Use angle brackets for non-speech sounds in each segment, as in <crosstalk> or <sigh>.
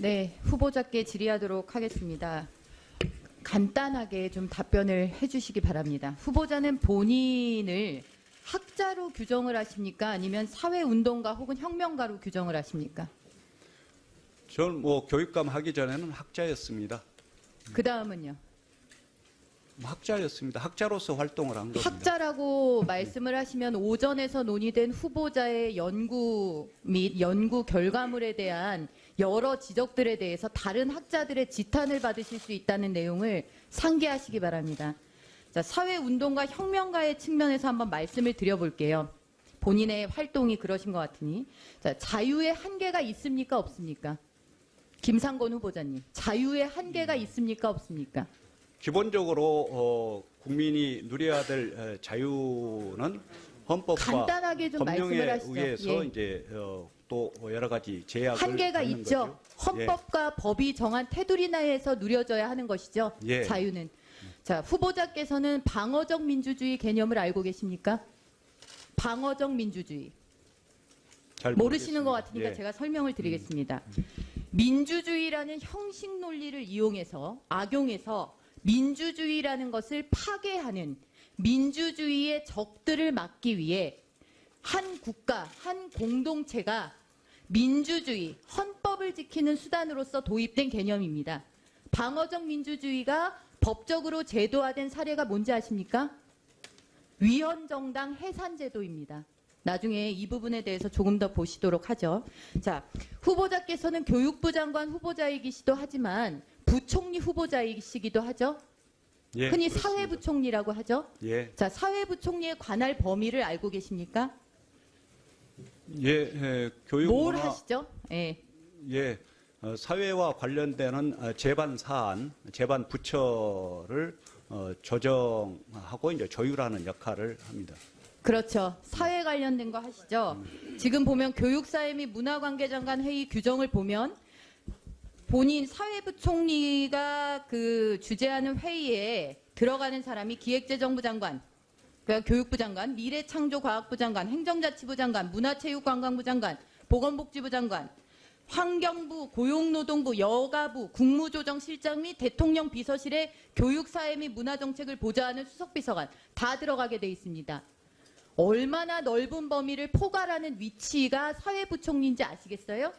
네, 후보자께 질의하도록 하겠습니다. 간단하게 좀 답변을 해주시기 바랍니다. 후보자는 본인을 학자로 규정을 하십니까? 아니면 사회운동가 혹은 혁명가로 규정을 하십니까? 저는 뭐 교육감 하기 전에는 학자였습니다. 그 다음은요. 뭐 학자였습니다. 학자로서 활동을 한 겁니다. 학자라고 말씀을 하시면 오전에서 논의된 후보자의 연구 및 연구 결과물에 대한 여러 지적들에 대해서 다른 학자들의 지탄을 받으실 수 있다는 내용을 상기하시기 바랍니다. 자, 사회운동가 혁명가의 측면에서 한번 말씀을 드려볼게요. 본인의 활동이 그러신 것 같으니. 자, 자유의 한계가 있습니까? 없습니까? 김상곤 후보자님. 자유의 한계가 있습니까? 없습니까? 기본적으로 어, 국민이 누려야 될 에, 자유는 헌법과 간단하게 좀 법령에 말씀을 하시죠. 의해서 예. 이제 어, 또 여러 가지 제약을 한계가 있죠. 거죠. 헌법과 법이 정한 테두리 내에서 누려져야 하는 것이죠. 예. 자유는. 자, 후보자께서는 방어적 민주주의 개념을 알고 계십니까? 방어적 민주주의. 잘 모르시는 것. 같으니까 예. 제가 설명을 드리겠습니다. 민주주의라는 형식 논리를 이용해서 악용해서 민주주의라는 것을 파괴하는 민주주의의 적들을 막기 위해 한 국가, 한 공동체가 민주주의, 헌법을 지키는 수단으로서 도입된 개념입니다. 방어적 민주주의가 법적으로 제도화된 사례가 뭔지 아십니까? 위헌정당 해산제도입니다. 나중에 이 부분에 대해서 조금 더 보시도록 하죠. 자, 후보자께서는 교육부 장관 후보자이기시도 하지만 부총리 후보자이시기도 하죠. 예, 흔히 그렇습니다. 사회부총리라고 하죠. 예, 자, 사회부총리의 관할 범위를 알고 계십니까? 예, 예, 교육 뭘 문화, 하시죠? 예. 예, 어, 사회와 관련되는 어, 제반 사안, 제반 부처를 어, 조정하고 이제 조율하는 역할을 합니다. 그렇죠. 사회 관련된 거 하시죠. 지금 보면 교육사회 및 문화관계장관 회의 규정을 보면 본인 사회부총리가 그 주재하는 회의에 들어가는 사람이 기획재정부 장관, 교육부 장관, 미래창조과학부 장관, 행정자치부 장관, 문화체육관광부 장관, 보건복지부 장관, 환경부, 고용노동부, 여가부, 국무조정실장 및 대통령 비서실의 교육사회 및 문화정책을 보좌하는 수석비서관 다 들어가게 돼 있습니다. 얼마나 넓은 범위를 포괄하는 위치가 사회부총리인지 아시겠어요?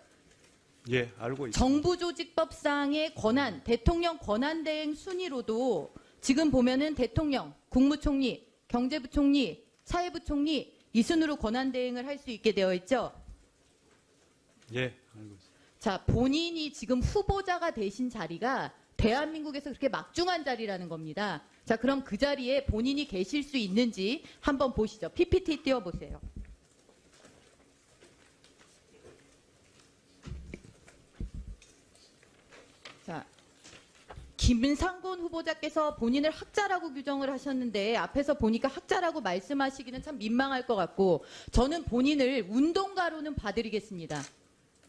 예, 알고 있습니다. 정부조직법상의 권한, 대통령 권한대행 순위로도 지금 보면은 대통령, 국무총리, 경제부총리, 사회부총리 이 순으로 권한 대행을 할 수 있게 되어 있죠. 예, 알고 있습니다. 자, 본인이 지금 후보자가 되신 자리가 대한민국에서 그렇게 막중한 자리라는 겁니다. 자, 그럼 그 자리에 본인이 계실 수 있는지 한번 보시죠. PPT 띄워 보세요. 김상곤 후보자께서 본인을 학자라고 규정을 하셨는데 앞에서 보니까 학자라고 말씀하시기는 참 민망할 것 같고 저는 본인을 운동가로는 봐드리겠습니다.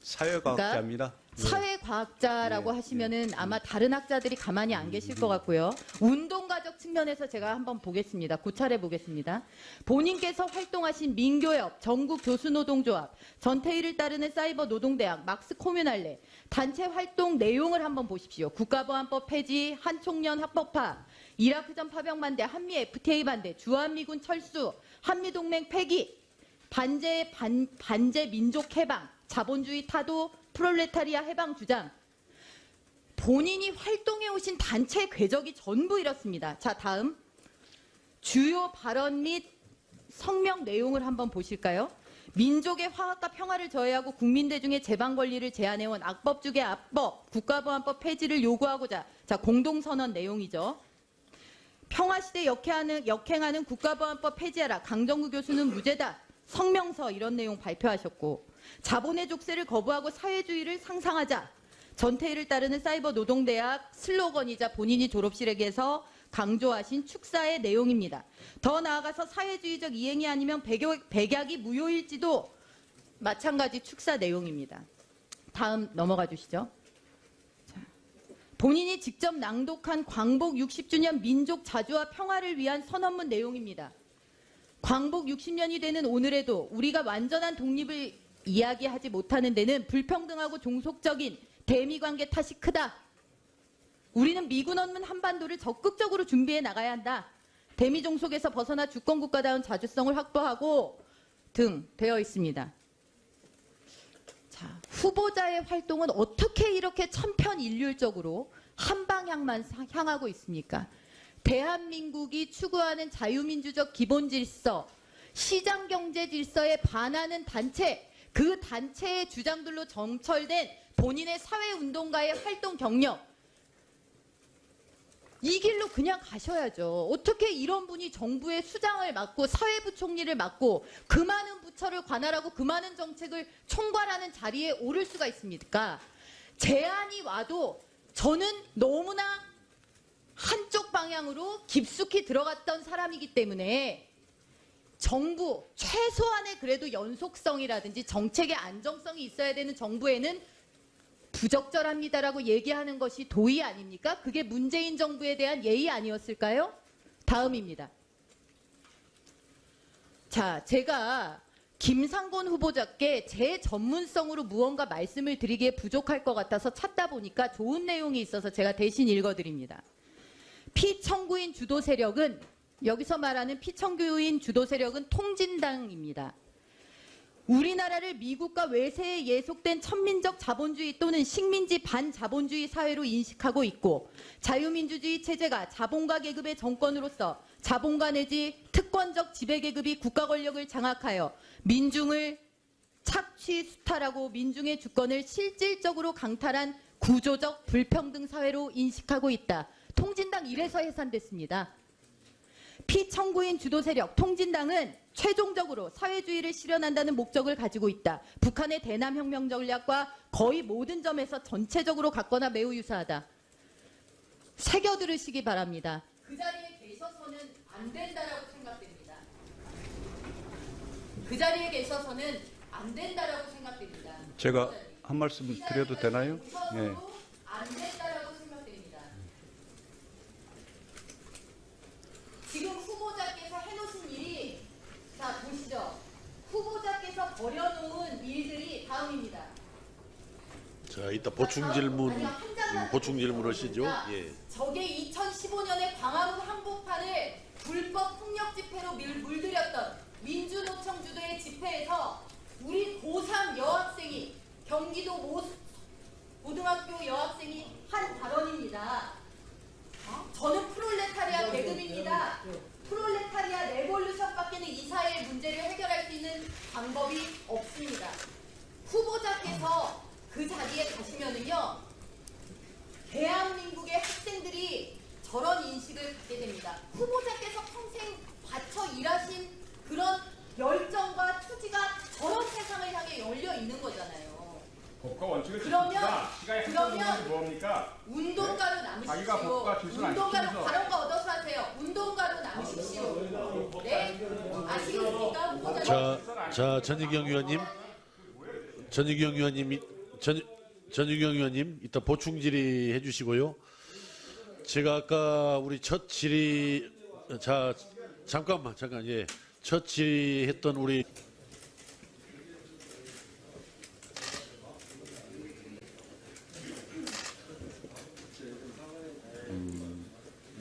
사회과학자입니다. 예. 사회과학자라고 예, 하시면은 아마 다른 학자들이 가만히 안 계실 것 같고요. 운동가적 측면에서 제가 한번 보겠습니다. 고찰해 보겠습니다. 본인께서 활동하신 민교협, 전국 교수노동조합, 전태일을 따르는 사이버 노동대학, 막스 코뮤날레 단체 활동 내용을 한번 보십시오. 국가보안법 폐지, 한총련 합법화, 이라크전 파병 반대, 한미 FTA 반대, 주한미군 철수, 한미동맹 폐기, 반제 반, 반제 민족 해방, 자본주의 타도, 프롤레타리아 해방 주장. 본인이 활동해 오신 단체 궤적이 전부 이렇습니다. 자, 다음 주요 발언 및 성명 내용을 한번 보실까요? 민족의 화합과 평화를 저해하고 국민 대 중의 재방 권리를 제한해온 악법주의 압법, 국가보안법 폐지를 요구하고자 자 공동선언 내용이죠. 평화시대 역행하는, 역행하는 국가보안법 폐지하라. 강정구 교수는 무죄다. 성명서 이런 내용 발표하셨고 자본의 족쇄를 거부하고 사회주의를 상상하자. 전태일을 따르는 사이버 노동대학 슬로건이자 본인이 졸업실에게서 강조하신 축사의 내용입니다. 더 나아가서 사회주의적 이행이 아니면 백약, 백약이 무효일지도 마찬가지 축사 내용입니다. 다음 넘어가 주시죠. 본인이 직접 낭독한 광복 60주년 민족 자주와 평화를 위한 선언문 내용입니다. 광복 60년이 되는 오늘에도 우리가 완전한 독립을 이야기하지 못하는 데는 불평등하고 종속적인 대미 관계 탓이 크다. 우리는 미군 없는 한반도를 적극적으로 준비해 나가야 한다. 대미 종속에서 벗어나 주권 국가다운 자주성을 확보하고 등 되어 있습니다. 자, 후보자의 활동은 어떻게 이렇게 천편일률적으로 한 방향만 사- 향하고 있습니까? 대한민국이 추구하는 자유민주적 기본 질서, 시장 경제 질서에 반하는 단체, 그 단체의 주장들로 점철된 본인의 사회운동가의 활동 경력, 이 길로 그냥 가셔야죠. 어떻게 이런 분이 정부의 수장을 맡고 사회부 총리를 맡고 그 많은 부처를 관할하고 그 많은 정책을 총괄하는 자리에 오를 수가 있습니까? 제안이 와도 저는 너무나 한쪽 방향으로 깊숙이 들어갔던 사람이기 때문에 정부 최소한의 그래도 연속성이라든지 정책의 안정성이 있어야 되는 정부에는 부적절합니다라고 얘기하는 것이 도의 아닙니까? 그게 문재인 정부에 대한 예의 아니었을까요? 다음입니다. 자, 제가 김상곤 후보자께 제 전문성으로 무언가 말씀을 드리기에 부족할 것 같아서 찾다 보니까 좋은 내용이 있어서 제가 대신 읽어드립니다. 피청구인 주도 세력은 여기서 말하는 피청구인 주도 세력은 통진당입니다. 우리나라를 미국과 외세에 예속된 천민적 자본주의 또는 식민지 반자본주의 사회로 인식하고 있고 자유민주주의 체제가 자본가 계급의 정권으로서 자본가 내지 특권적 지배계급이 국가 권력을 장악하여 민중을 착취 수탈하고 민중의 주권을 실질적으로 강탈한 구조적 불평등 사회로 인식하고 있다. 통진당 이래서 해산됐습니다. 피청구인 주도 세력 통진당은 최종적으로 사회주의를 실현한다는 목적을 가지고 있다. 북한의 대남 혁명 전략과 거의 모든 점에서 전체적으로 같거나 매우 유사하다. 새겨 들으시기 바랍니다. 그 자리에 계셔서는 안 된다라고 생각됩니다. 그 자리에 계셔서는 안 된다라고 생각됩니다. 제가 한 말씀 드려도 되나요? 예. 예. 안 된다라고 생각됩니다. 지금 후보자께서 해놓으신 일이 자 보시죠. 후보자께서 버려놓은 일들이 다음입니다. 자, 이따 보충 질문, 아니요, 한 장만 음, 보충 질문 하시죠. 예. 저게 2015년에 광화문 한복판을 불법 폭력 집회로 물- 물들였던 민주노총 주도의 집회에서 우리 고3 여학생이 경기도 모 고등학교 여학생이 한 발언입니다. 어? 저는 프롤레타리아 계급입니다. 프롤레타리아 레볼루션 밖에는 이 사회의 문제를 해결할 수 있는 방법이 없습니다. 후보자께서 그 자리에 가시면은요, 대한민국의 학생들이 저런 인식을 갖게 됩니다. 후보자께서 평생 바쳐 일하신 그런 열정과 투지가 저런 세상을 향해 열려 있는 거잖아요. 법과 원칙을 그러면- 지킵니다. 시간이 그러면- 뭡니까? 운동가로 자기가 남으십시오. 법과 질서를 안 운동가로 지키면서. 다른 거 얻어서 하세요. 운동가로 남으십시오. 네? 아시겠습니까? 후보자님? 자, 자, 전희경 의원님, 전희경 의원님 이 전 전희경 의원님 이따 보충 질의 해주시고요. 제가 아까 우리 첫 질의 자 잠깐만 잠깐 예. 첫 질의했던 우리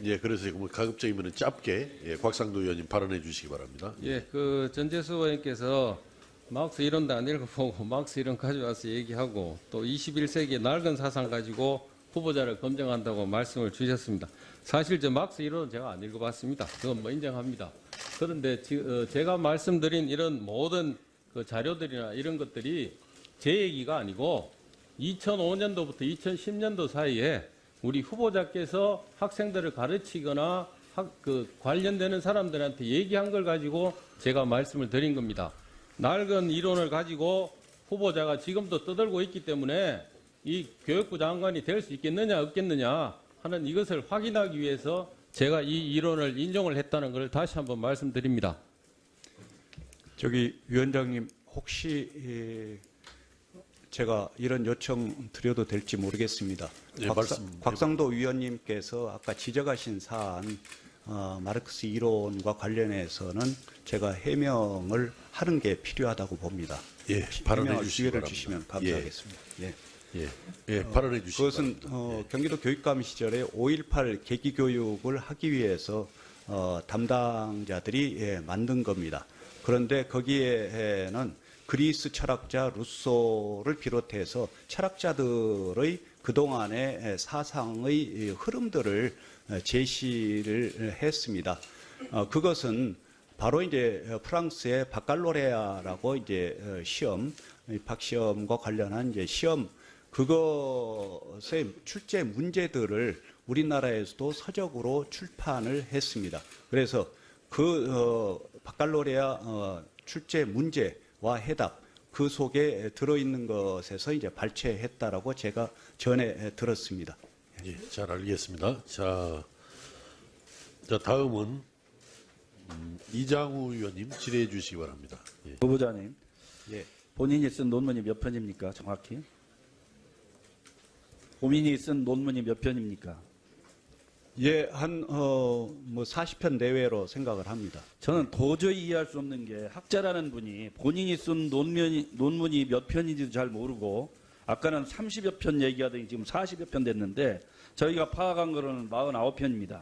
예, 그래서 뭐 가급적이면 짧게 예, 곽상도 의원님 발언해 주시기 바랍니다. 예, 그 전재수 의원께서 막스 이론도 안 읽어보고 <laughs> 막스 이론 가져와서 얘기하고 또 21세기 낡은 사상 가지고 후보자를 검증한다고 말씀을 주셨습니다. 사실 저 막스 이론은 제가 안 읽어봤습니다. 그건 뭐 인정합니다. 그런데 지- 어, 제가 말씀드린 이런 모든 그 자료들이나 이런 것들이 제 얘기가 아니고 2005년도부터 2010년도 사이에 우리 후보자께서 학생들을 가르치거나 학, 그 관련되는 사람들한테 얘기한 걸 가지고 제가 말씀을 드린 겁니다. 낡은 이론을 가지고 후보자가 지금도 떠들고 있기 때문에 이 교육부 장관이 될 수 있겠느냐 없겠느냐 하는 이것을 확인하기 위해서 제가 이 이론을 인정을 했다는 것을 다시 한번 말씀드립니다. 저기 위원장님 혹시 예, 제가 이런 요청 드려도 될지 모르겠습니다. 예, 말씀 곽상도 위원님께서 아까 지적하신 사안 어, 마르크스 이론과 관련해서는 제가 해명을 하는 게 필요하다고 봅니다. 예, 발언해 해명할 주시기 기회를 바랍니다. 주시면 감사하겠습니다. 예. 예, 예, 발언해 주시기 그것은 바랍니다. 어, 경기도 교육감 시절에 5.18 계기 교육을 하기 위해서 어, 담당자들이 예, 만든 겁니다. 그런데 거기에는 그리스 철학자 루소를 비롯해서 철학자들의 그동안의 예, 사상의 이 흐름들을 어, 제시를 했습니다. 어, 그것은 바로 이제 프랑스의 바칼로레아라고 이제 어, 시험, 이 박시험과 관련한 이제 시험 그것의 출제 문제들을 우리나라에서도 서적으로 출판을 했습니다. 그래서 그 어, 바칼로레아 어, 출제 문제와 해답 그 속에 들어있는 것에서 이제 발췌했다라고 제가 전에 들었습니다. 예, 잘 알겠습니다. 자, 자 다음은 음, 이장우 의원님 질의해 주시기 바랍니다. 예. 후보자님, 예. 본인이 쓴 논문이 몇 편입니까? 정확히? 본인이 쓴 논문이 몇 편입니까? 예, 한, 어, 뭐 40편 내외로 생각을 합니다. 저는 도저히 이해할 수 없는 게 학자라는 분이 본인이 쓴 논문이, 논문이 몇 편인지도 잘 모르고 아까는 30여 편 얘기하더니 지금 40여 편 됐는데 저희가 파악한 거는 49편입니다.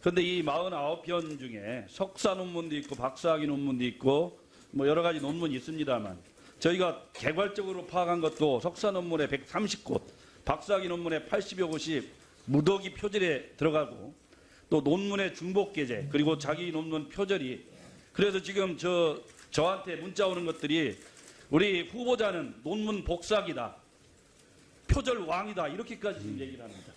그런데 이 49편 중에 석사 논문도 있고 박사학위 논문도 있고 뭐 여러 가지 논문이 있습니다만 저희가 개괄적으로 파악한 것도 석사 논문에 130곳, 박사학위 논문에 80여 곳이 무더기 표절에 들어가고 또 논문의 중복 게재 그리고 자기 논문 표절이 그래서 지금 저 저한테 문자 오는 것들이 우리 후보자는 논문 복사기다 표절 왕이다 이렇게까지 지금 얘기를 합니다.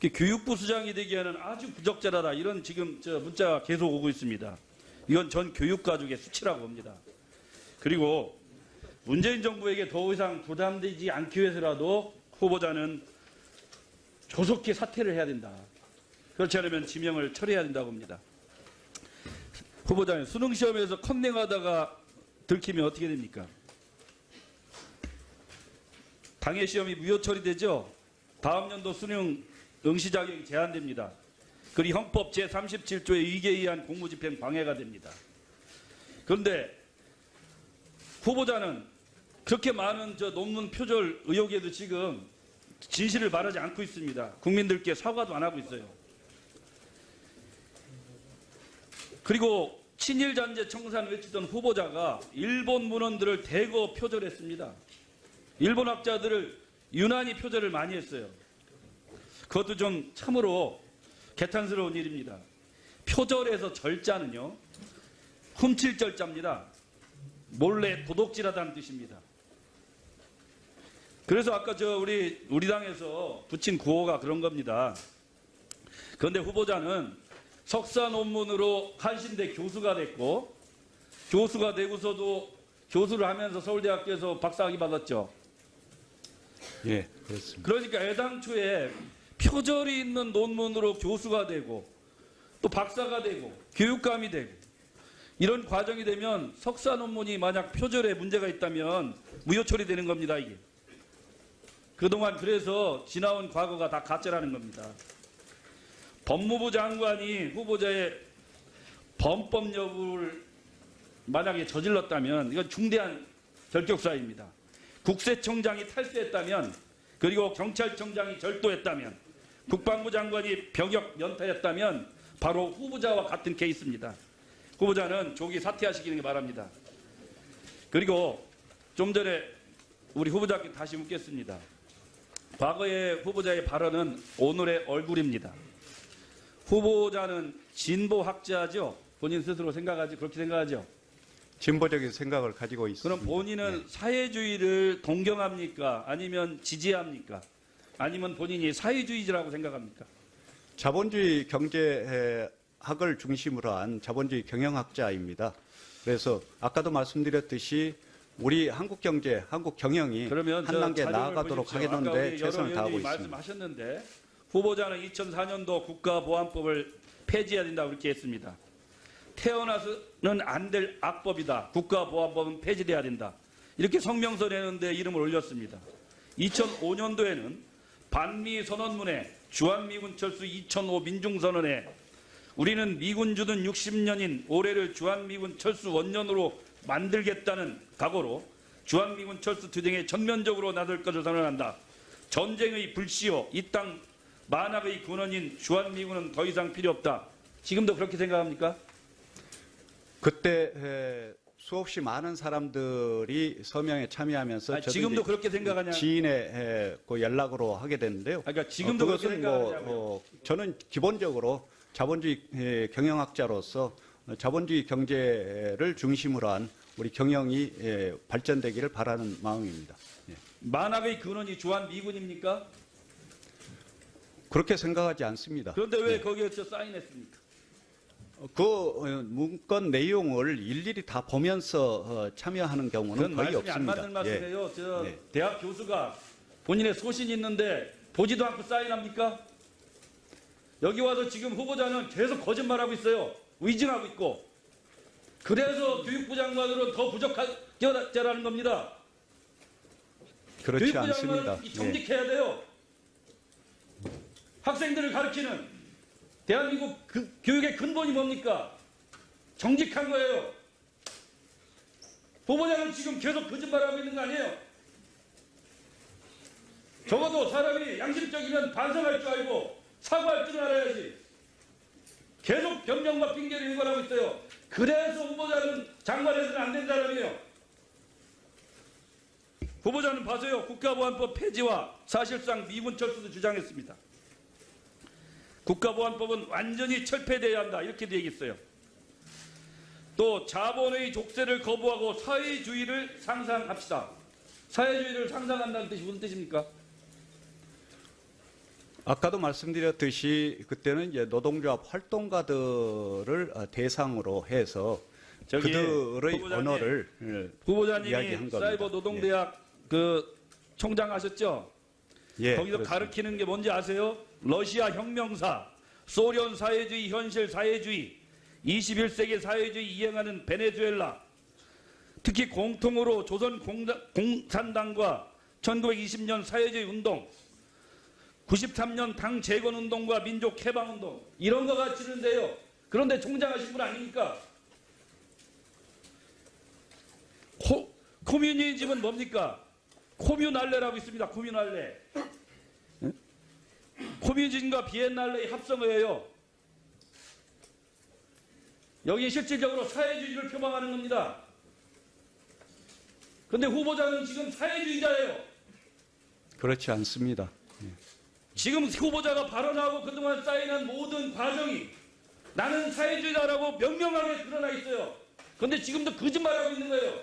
그 교육부 수장이 되기에는 아주 부적절하다 이런 지금 저 문자가 계속 오고 있습니다. 이건 전 교육 가족의 수치라고 봅니다. 그리고 문재인 정부에게 더 이상 부담되지 않기 위해서라도 후보자는 조속히 사퇴를 해야 된다. 그렇지 않으면 지명을 철회해야 된다고 봅니다. 후보자님 수능 시험에서 컨닝하다가 들키면 어떻게 됩니까? 당해 시험이 무효 처리되죠. 다음 연도 수능 응시 자격이 제한됩니다. 그리고 헌법 제 37조의 위계에 의한 공무집행 방해가 됩니다. 그런데 후보자는 그렇게 많은 저 논문 표절 의혹에도 지금 진실을 말하지 않고 있습니다. 국민들께 사과도 안 하고 있어요. 그리고 친일 잔재 청산 외치던 후보자가 일본 문헌들을 대거 표절했습니다. 일본 학자들을 유난히 표절을 많이 했어요. 그것도 좀 참으로 개탄스러운 일입니다. 표절에서 절자는요, 훔칠 절자입니다. 몰래 도둑질하다는 뜻입니다. 그래서 아까 저 우리 우리 당에서 붙인 구호가 그런 겁니다. 그런데 후보자는 석사 논문으로 한신대 교수가 됐고 교수가 되고서도 교수를 하면서 서울대학교에서 박사학위 받았죠. 예, 그렇습니다. 그러니까 애당초에 표절이 있는 논문으로 교수가 되고 또 박사가 되고 교육감이 되고 이런 과정이 되면 석사 논문이 만약 표절에 문제가 있다면 무효 처리되는 겁니다 이게. 그동안 그래서 지나온 과거가 다 가짜라는 겁니다. 법무부 장관이 후보자의 범법 여부를 만약에 저질렀다면 이건 중대한 결격사입니다. 국세청장이 탈세했다면 그리고 경찰청장이 절도했다면 국방부 장관이 병역 연타했다면 바로 후보자와 같은 케이스입니다. 후보자는 조기 사퇴하시기를 바랍니다. 그리고 좀 전에 우리 후보자께 다시 묻겠습니다. 과거의 후보자의 발언은 오늘의 얼굴입니다. 후보자는 진보학자죠. 본인 스스로 생각하지 그렇게 생각하죠. 진보적인 생각을 가지고 있습니다. 그럼 본인은 사회주의를 동경합니까? 아니면 지지합니까? 아니면 본인이 사회주의자라고 생각합니까? 자본주의 경제학을 중심으로 한 자본주의 경영학자입니다. 그래서 아까도 말씀드렸듯이 우리 한국 경제, 한국 경영이 그러면 한저 단계 나아가도록 보십시오. 하겠는데 최선을 다하고 있습니다. 말씀하셨는데 후보자는 2004년도 국가보안법을 폐지해야 된다고 이렇게 했습니다. 태어나서는 안 될 악법이다. 국가보안법은 폐지돼야 된다. 이렇게 성명서 내는데 이름을 올렸습니다. 2005년도에는 반미 선언문에 주한미군 철수 2005 민중선언에 우리는 미군 주둔 60년인 올해를 주한미군 철수 원년으로 만들겠다는 각오로 주한미군 철수 투쟁에 전면적으로 나설 것을 선언한다. 전쟁의 불씨요 이 땅 만악의 근원인 주한미군은 더 이상 필요 없다. 지금도 그렇게 생각합니까? 그때 에, 수없이 많은 사람들이 서명에 참여하면서 아니, 지금도 그렇게 생각하냐? 지인의 에, 그 연락으로 하게 됐는데요. 그러니까 지금도 어, 그렇게 그것은 뭐 생각하냐고요? 어, 저는 기본적으로 자본주의 에, 경영학자로서 어, 자본주의 경제를 중심으로 한 우리 경영이 에, 발전되기를 바라는 마음입니다. 예. 만악의 근원이 주한 미군입니까? 그렇게 생각하지 않습니다. 그런데 왜 거기에서 사인했습니까? 그 어, 문건 내용을 일일이 다 보면서 어, 참여하는 경우는 거의 말씀이 안 없습니다. 맞는 말씀이에요. 저 예. 대학 교수가 본인의 소신이 있는데 보지도 않고 사인합니까? 여기 와서 지금 후보자는 계속 거짓말하고 있어요. 위증하고 있고. 그래서 교육부 장관으로는 더 부적하다라는 겁니다. 그렇지 교육부 않습니다. 장관은 예. 정직해야 돼요. 학생들을 가르치는 대한민국 그- 교육의 근본이 뭡니까? 정직한 거예요. 후보자는 지금 계속 거짓말하고 있는 거 아니에요? 적어도 사람이 양심적이면 반성할 줄 알고 사과할 줄 알아야지. 계속 변명과 핑계를 일관하고 있어요. 그래서 후보자는 장관에서는 안 된 사람이에요. 후보자는 봐서요. 국가보안법 폐지와 사실상 미군 철수도 주장했습니다. 국가보안법은 완전히 철폐돼야 한다. 이렇게도 얘기했어요. 또 자본의 족쇄를 거부하고 사회주의를 상상합시다. 사회주의를 상상한다는 뜻이 무슨 뜻입니까? 아까도 말씀드렸듯이 그때는 이제 노동조합 활동가들을 어, 대상으로 해서 그들의 후보자님, 언어를 예, 후보자님이 이야기한 겁니다. 사이버 노동대학 그 총장 하셨죠? 예, 거기서 그렇습니다. 가르치는 게 뭔지 아세요? 러시아 혁명사, 소련 사회주의, 현실 사회주의, 21세기 사회주의 이행하는 베네수엘라, 특히 공통으로 조선 공자- 공산당과 1920년 사회주의 운동, 93년 당 재건 운동과 민족 해방 운동 이런 거 가르치는데요. 그런데 총장하신 분 아닙니까? 코, 코뮤니즘은 뭡니까? 코뮤날레라고 있습니다. 코뮤날레. 코뮤니즘과 비엔날레의 합성어예요. 여기 실질적으로 사회주의를 표방하는 겁니다. 그런데 후보자는 지금 사회주의자예요. 그렇지 않습니다. 지금 후보자가 발언하고 그동안 쌓인한 모든 과정이 나는 사회주의다라고 명명하게 드러나 있어요. 그런데 지금도 거짓말하고 있는 거예요.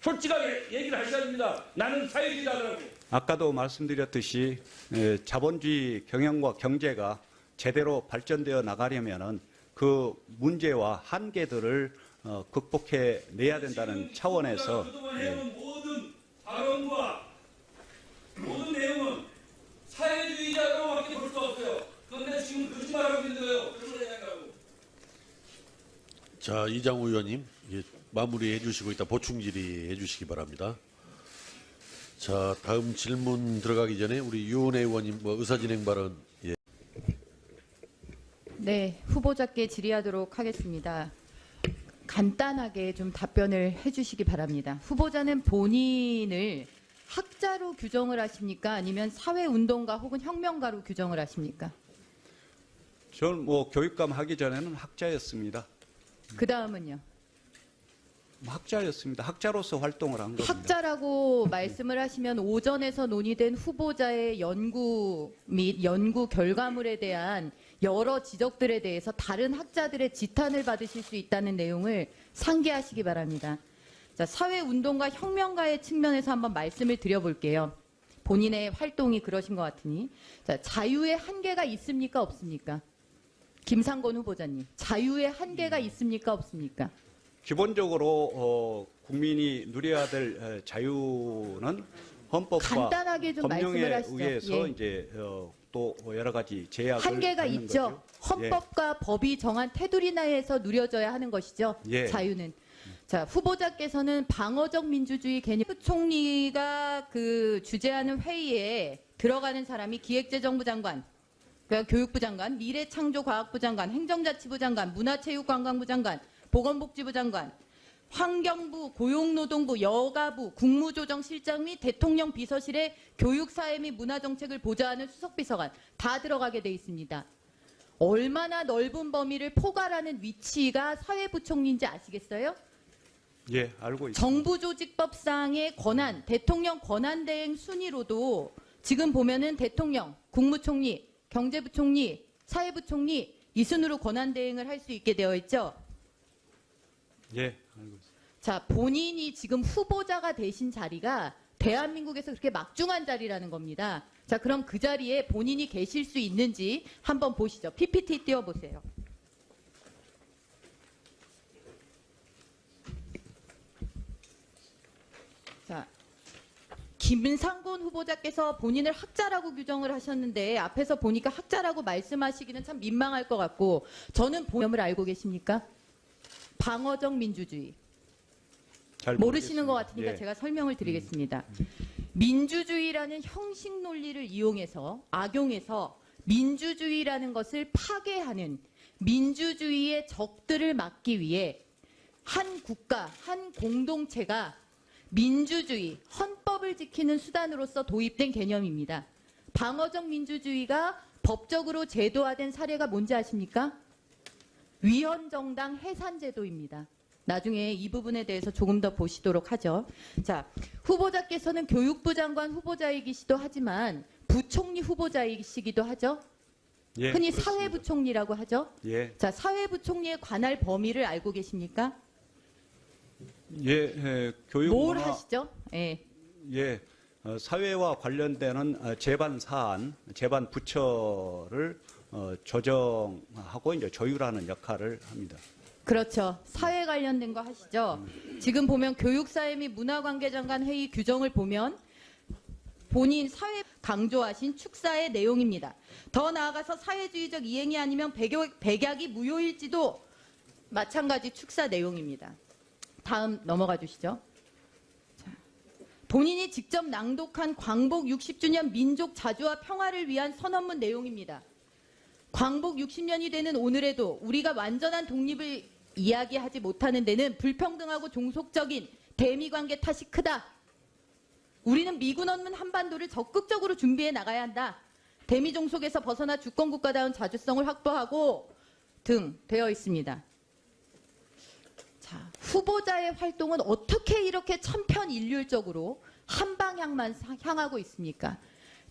솔직하게 얘기를 하셔야 됩니다. 나는 사회주의다라고. 아까도 말씀드렸듯이 예, 자본주의 경영과 경제가 제대로 발전되어 나가려면은 그 문제와 한계들을 어, 극복해 내야 된다는 차원에서 예, 해온 모든 발언과 모든 내용은 사회주의자로밖에 볼 수 없어요. 그런데 지금 거짓말하고 있는 거예요. 그런 얘기하고. 자 이장우 의원님 예, 마무리해 주시고 이따 보충 질의해 주시기 바랍니다. 자 다음 질문 들어가기 전에 우리 유은혜 의원님 뭐 의사진행 발언 예. 네, 후보자께 질의하도록 하겠습니다. 간단하게 좀 답변을 해주시기 바랍니다. 후보자는 본인을 학자로 규정을 하십니까? 아니면 사회운동가 혹은 혁명가로 규정을 하십니까? 저는 뭐 교육감 하기 전에는 학자였습니다. 그 다음은요. 학자였습니다. 학자로서 활동을 한 겁니다. 학자라고 말씀을 하시면 오전에서 논의된 후보자의 연구 및 연구 결과물에 대한 여러 지적들에 대해서 다른 학자들의 지탄을 받으실 수 있다는 내용을 상기하시기 바랍니다. 자, 사회운동가 혁명가의 측면에서 한번 말씀을 드려볼게요. 본인의 활동이 그러신 것 같으니. 자, 자유의 한계가 있습니까? 없습니까? 김상곤 후보자님. 자유의 한계가 있습니까? 없습니까? 기본적으로 어, 국민이 누려야 될 에, 자유는 헌법과 간단하게 좀 법령에 하시죠. 의해서 예. 이제 어, 또 여러 가지 제약을 한계가 받는 있죠. 거죠. 헌법과 법이 정한 테두리 내에서 누려져야 하는 것이죠. 예. 자유는. 자, 후보자께서는 방어적 민주주의 개념 총리가 그 주재하는 회의에 들어가는 사람이 기획재정부 장관, 교육부 장관, 미래창조과학부 장관, 행정자치부 장관, 문화체육관광부 장관, 보건복지부 장관, 환경부, 고용노동부, 여가부, 국무조정실장 및 대통령 비서실의 교육사회 및 문화정책을 보좌하는 수석비서관 다 들어가게 돼 있습니다. 얼마나 넓은 범위를 포괄하는 위치가 사회부총리인지 아시겠어요? 예, 알고 있습니다. 정부조직법상의 권한, 대통령 권한대행 순위로도 지금 보면은 대통령, 국무총리, 경제부총리, 사회부총리 이 순으로 권한 대행을 할 수 있게 되어 있죠. 예, 알고 있습니다. 자, 본인이 지금 후보자가 되신 자리가 대한민국에서 그렇게 막중한 자리라는 겁니다. 자, 그럼 그 자리에 본인이 계실 수 있는지 한번 보시죠. PPT 띄워 보세요. 김상곤 후보자께서 본인을 학자라고 규정을 하셨는데 앞에서 보니까 학자라고 말씀하시기는 참 민망할 것 같고 저는 본점을 알고 계십니까? 방어적 민주주의. 잘 모르시는 것. 같으니까 예. 제가 설명을 드리겠습니다. 민주주의라는 형식 논리를 이용해서 악용해서 민주주의라는 것을 파괴하는 민주주의의 적들을 막기 위해 한 국가, 한 공동체가 민주주의, 헌법을 지키는 수단으로서 도입된 개념입니다. 방어적 민주주의가 법적으로 제도화된 사례가 뭔지 아십니까? 위헌정당 해산제도입니다. 나중에 이 부분에 대해서 조금 더 보시도록 하죠. 자, 후보자께서는 교육부 장관 후보자이기시도 하지만 부총리 후보자이시기도 하죠. 예, 흔히 그렇습니다. 사회부총리라고 하죠. 예, 자, 사회부총리의 관할 범위를 알고 계십니까? 예, 예 교육 뭘 문화, 하시죠? 예. 예, 어, 사회와 관련되는 어, 제반 사안, 제반 부처를 어, 조정하고 이제 조율하는 역할을 합니다. 그렇죠. 사회 관련된 거 하시죠. 지금 보면 교육사회 및 문화관계장관 회의 규정을 보면 본인 사회 강조하신 축사의 내용입니다. 더 나아가서 사회주의적 이행이 아니면 백약, 백약이 무효일지도 마찬가지 축사 내용입니다. 다음 넘어가 주시죠. 자, 본인이 직접 낭독한 광복 60주년 민족 자주와 평화를 위한 선언문 내용입니다. 광복 60년이 되는 오늘에도 우리가 완전한 독립을 이야기하지 못하는 데는 불평등하고 종속적인 대미 관계 탓이 크다. 우리는 미군 없는 한반도를 적극적으로 준비해 나가야 한다. 대미 종속에서 벗어나 주권 국가다운 자주성을 확보하고 등 되어 있습니다. 자, 후보자의 활동은 어떻게 이렇게 천편일률적으로 한 방향만 사- 향하고 있습니까?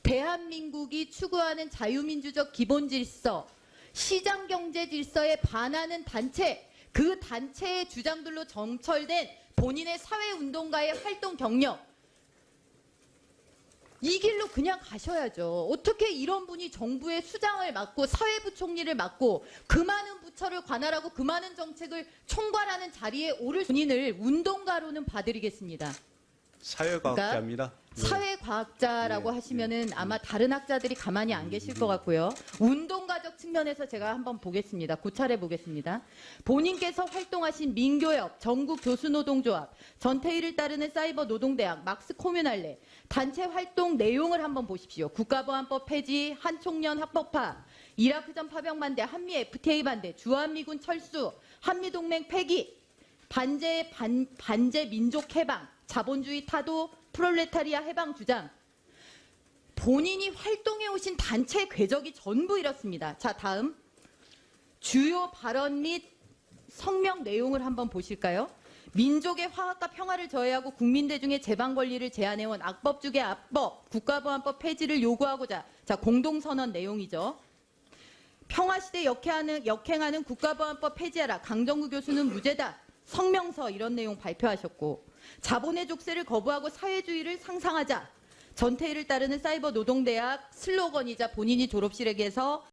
대한민국이 추구하는 자유민주적 기본 질서, 시장 경제 질서에 반하는 단체, 그 단체의 주장들로 점철된 본인의 사회운동가의 활동 경력, 이 길로 그냥 가셔야죠. 어떻게 이런 분이 정부의 수장을 맡고 사회부 총리를 맡고 그 많은 부처를 관할하고 그 많은 정책을 총괄하는 자리에 오를 본인을 운동가로는 봐드리겠습니다. 사회과학자입니다. 예. 사회과학자라고 네, 하시면은 아마 다른 학자들이 가만히 안 계실 것 같고요. 운동가적 측면에서 제가 한번 보겠습니다. 고찰해 보겠습니다. 본인께서 활동하신 민교협, 전국 교수노동조합, 전태일을 따르는 사이버 노동대학, 막스 코뮤날레 단체 활동 내용을 한번 보십시오. 국가보안법 폐지, 한총련 합법화, 이라크전 파병 반대, 한미 FTA 반대, 주한미군 철수, 한미동맹 폐기, 반제 반, 반제 민족 해방, 자본주의 타도, 프롤레타리아 해방 주장. 본인이 활동해 오신 단체 궤적이 전부 이렇습니다. 자, 다음 주요 발언 및 성명 내용을 한번 보실까요? 민족의 화합과 평화를 저해하고 국민대 중의 재방 권리를 제한해온 악법주의 악법, 국가보안법 폐지를 요구하고자 자 공동선언 내용이죠. 평화시대 역행하는, 역행하는 국가보안법 폐지하라. 강정구 교수는 무죄다. 성명서 이런 내용 발표하셨고 자본의 족쇄를 거부하고 사회주의를 상상하자. 전태일을 따르는 사이버 노동대학 슬로건이자 본인이 졸업실에게서